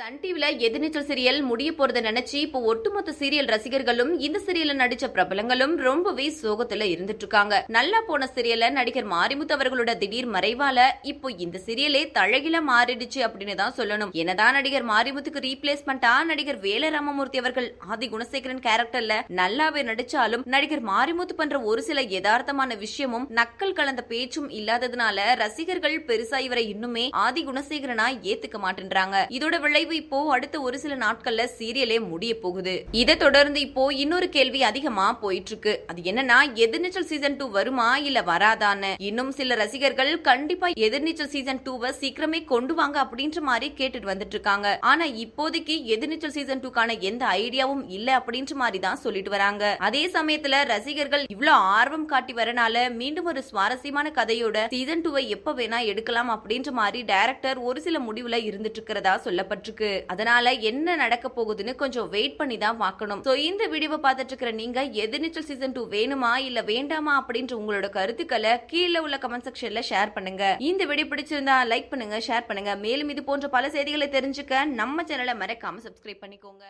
Sun டிவில எதிர்நீச்சல் serial முடிய போறத நினைச்சு இப்போ ஒட்டுமொத்த சீரியல் ரசிகர்களும் இந்த சீரியல்ல நடிச்ச பிரபலங்களும் ரொம்பவே சோகத்துல இருந்துட்டு இருக்காங்க நல்லா போன சீரியல்ல நடிகர் மாரிமுத்து அவர்களோட திடீர் மறைவால இப்போ இந்த சீரியலே தழகில மாறிடுச்சு அப்படின்னு தான் சொல்லணும். என்னதான் நடிகர் மாரிமுத்துக்கு ரீப்ளேஸ்மெண்டா நடிகர் வேல ராமமூர்த்தி அவர்கள் ஆதி குணசேகரன் கேரக்டர்ல நல்லாவே நடிச்சாலும் நடிகர் மாரிமுத்து பண்ற ஒரு சில யதார்த்தமான விஷயமும் நக்கல் கலந்த பேச்சும் இல்லாததுனால ரசிகர்கள் பெருசா இவரை இன்னுமே ஆதி குணசேகரனா ஏத்துக்க மாட்டேன்றாங்க. இதோட விளைவு கேள்வி இப்போ அடுத்த ஒரு சில நாட்கள்ல சீரியலே முடிய போகுது. இதை தொடர்ந்து இப்போ இன்னொரு கேள்வி அதிகமா போயிட்டு இருக்கு அது என்னன்னா எதிர்நீச்சல் சீசன் டூ வருமா இல்ல வராதான்னு. இன்னும் சில ரசிகர்கள் கண்டிப்பா எதிர்நீச்சல் சீசன் டூவை சீக்கிரமே கொண்டு வாங்க அப்படின்ற மாதிரி கேட்டுட்டு வந்துட்டு இருக்காங்க. ஆனா இப்போதைக்கு எதிர்நீச்சல் சீசன் டூக்கான எந்த ஐடியாவும் இல்ல அப்படின்ற மாதிரி தான் சொல்லிட்டு வராங்க. அதே சமயத்துல ரசிகர்கள் இவ்வளவு ஆர்வம் காட்டி வரனால மீண்டும் ஒரு சுவாரஸ்யமான கதையோட சீசன் டூவை எப்ப வேணா எடுக்கலாம் அப்படின்ற மாதிரி டைரக்டர் ஒரு சில முடிவுல இருந்துட்டு இருக்கிறதா சொல்லப்பட்டிருக்கு. அதனால என்ன நடக்க போகுதுன்னு கொஞ்சம் வெயிட் பண்ணி தான் பார்க்கணும். ஸோ இந்த வீடியோவை பார்த்துட்டு இருக்கிற நீங்க எதிர்நீச்சல் சீசன் டூ வேணுமா இல்ல வேண்டாமா அப்படின்ற உங்களோட கருத்துக்களை கீழே உள்ள கமெண்ட் செக்ஷன்ல ஷேர் பண்ணுங்க. இந்த வீடியோ பிடிச்சிருந்தா லைக் பண்ணுங்க ஷேர் பண்ணுங்க. மேலும் இது போன்ற பல செய்திகளை தெரிஞ்சுக்க நம்ம சேனலை மறக்காம சப்ஸ்கிரைப் பண்ணிக்கோங்க.